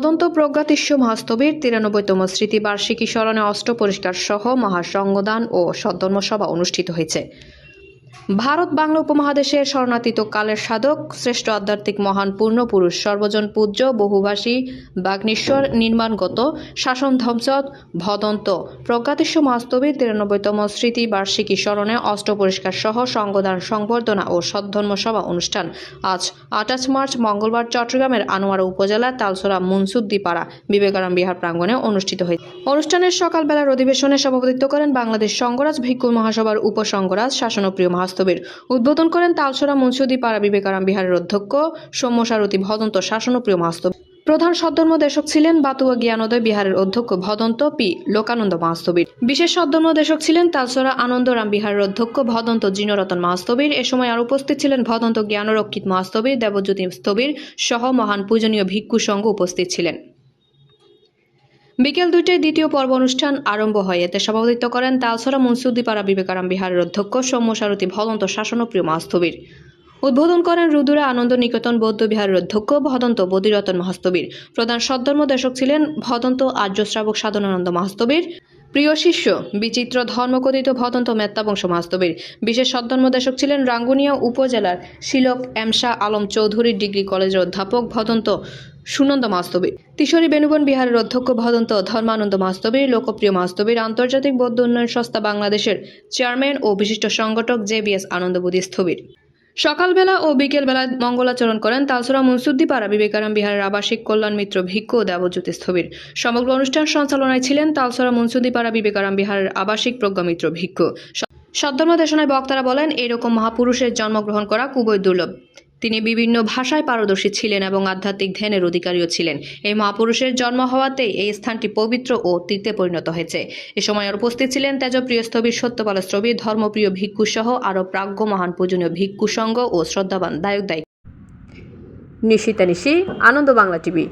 ভদন্ত প্রজ্ঞাতিশ্য মহাস্তবীর তিরানব্বইতম স্মৃতিবার্ষিকী স্মরণে অষ্ট পরিষ্কার সহ মহাসংগদান ও সদ্ধর্মসভা অনুষ্ঠিত হয়েছে। ভারত বাংলা উপমহাদেশের স্বর্ণাতীত কালের সাধক, শ্রেষ্ঠ আধ্যাত্মিক মহান পূর্ণপুরুষ, সর্বজন পূজ্য বহুভাষী বাগ্নেশ্বর, নির্মাণগত, শাসন ধ্বংসত, ভদন্ত। প্রজ্ঞাতিষ্য মহাস্তবীর তিরানব্বইতম স্মৃতি বার্ষিকী স্মরণে অষ্ট পরিষ্কার সহ সংগদান সংবর্ধনা ও সদ্ধর্ম সভা অনুষ্ঠান। আজ আঠাশ মার্চ, মঙ্গলবার চট্টগ্রামের আনোয়ারা উপজেলার তালসোরা মুনসুদ্দিপাড়া বিবেকারাম বিহার প্রাঙ্গণে অনুষ্ঠিত হয়েছে। অনুষ্ঠানের সকালবেলার অধিবেশনে সভাপতিত্ব করেন বাংলাদেশ সংগরাজ ভিক্ষু মহাসভার উপসংঘরাজ শাসনপ্রিয় মহাস্তবীর। উদ্বোধন করেন তালসরা মুন্সুদ্দিপাড়া বিবেকারাম বিহারের অধ্যক্ষ সৌম্যসারথী ভদন্ত শাসনপ্রিয় মহাস্তবীর প্রধান সদ্ধর্ম দেশক ছিলেন বাতুয়া জ্ঞানোদয় বিহারের অধ্যক্ষ ভদন্ত পি. লোকানন্দ মাস্তবীর বিশেষ সদ্ধর্ম দেশক ছিলেন তালসরা আনন্দরাম বিহারের অধ্যক্ষ ভদন্ত জিনরতন মাস্তবীর এ সময় আর উপস্থিত ছিলেন ভদন্ত জ্ঞানরক্ষিত মাস্তবীর দেবজ্যোতি স্থবির সহ মহান পূজনীয় ভিক্ষু সংঘ উপস্থিত ছিলেন। বিকেল দুইটায় দ্বিতীয় পর্ব অনুষ্ঠান আরম্ভ হয়। এতে সভাপতিত্ব করেন তালসরা মনসুদ্দিপাড়া বিবেকারাম বিহারের অধ্যক্ষ সৌম্যসারথী ভদন্ত শাসনপ্রিয় মাস্তবীর উদ্বোধন করেন রুদুরা আনন্দ নিকেতন বৌদ্ধ বিহারের অধ্যক্ষ ভদন্ত বদিরতন মহাস্তবীর। প্রধান সদ্ধর্ম দেশক ছিলেন ভদন্ত আর্য শ্রাবক সাধনানন্দ মহাস্তবীর। প্রিয় শিষ্য, বিচিত্র ধর্মকথিত ভদন্ত মেত্তাবংশ মাস্তবীর বিশেষ সদ্ধর্মদেশক ছিলেন রাঙ্গুনিয়া উপজেলার শিলক এমশা আলম চৌধুরী ডিগ্রি কলেজের অধ্যাপক ভদন্ত সুনন্দ মাস্তবীর। তিশোরী বেনুবন বিহারের অধ্যক্ষ ভদন্ত ধর্মানন্দ মাস্তবীর, লোকপ্রিয় মাস্তবীর, আন্তর্জাতিক বৌদ্ধ উন্নয়ন সংস্থা বাংলাদেশের চেয়ারম্যান ও বিশিষ্ট সংগঠক জে বি এস আনন্দবুদ্ধি স্থবির। সকালবেলা ও বিকেলবেলা মঙ্গলাচরণ করেন তালসরা মুনসুদ্দিপাড়া বিবেকারাম বিহারের আবাসিক কল্যাণ মিত্র ভিক্ষু দেবজ্যোতি স্থবির। সমগ্র অনুষ্ঠান সঞ্চালনায় ছিলেন তালসরা মুনসুদ্দিপাড়া বিবেকারাম বিহারের আবাসিক প্রজ্ঞামিত্র ভিক্ষু। সদ্ধর্ম দেশনায় বক্তারা বলেন, এরকম মহাপুরুষের জন্মগ্রহণ করা খুবই দুর্লভ। তিনি বিভিন্ন ভাষায় পারদর্শী ছিলেন এবং আধ্যাত্মিক ধ্যানের অধিকারীও ছিলেন। এই মহাপুরুষের জন্ম হওয়াতেই এই স্থানটি পবিত্র ও তীর্থে পরিণত হয়েছে। এ সময় উপস্থিত ছিলেন তেজপ্রিয় স্থবির সত্যপাল স্থবির ধর্মপ্রিয় ভিক্ষু সহ আরও প্রাজ্ঞ মহান পূজনীয় ভিক্ষু সংঘ ও শ্রদ্ধাবান দায়ক দায়ী নিশিতা নিশি, আনন্দ বাংলা টিভি।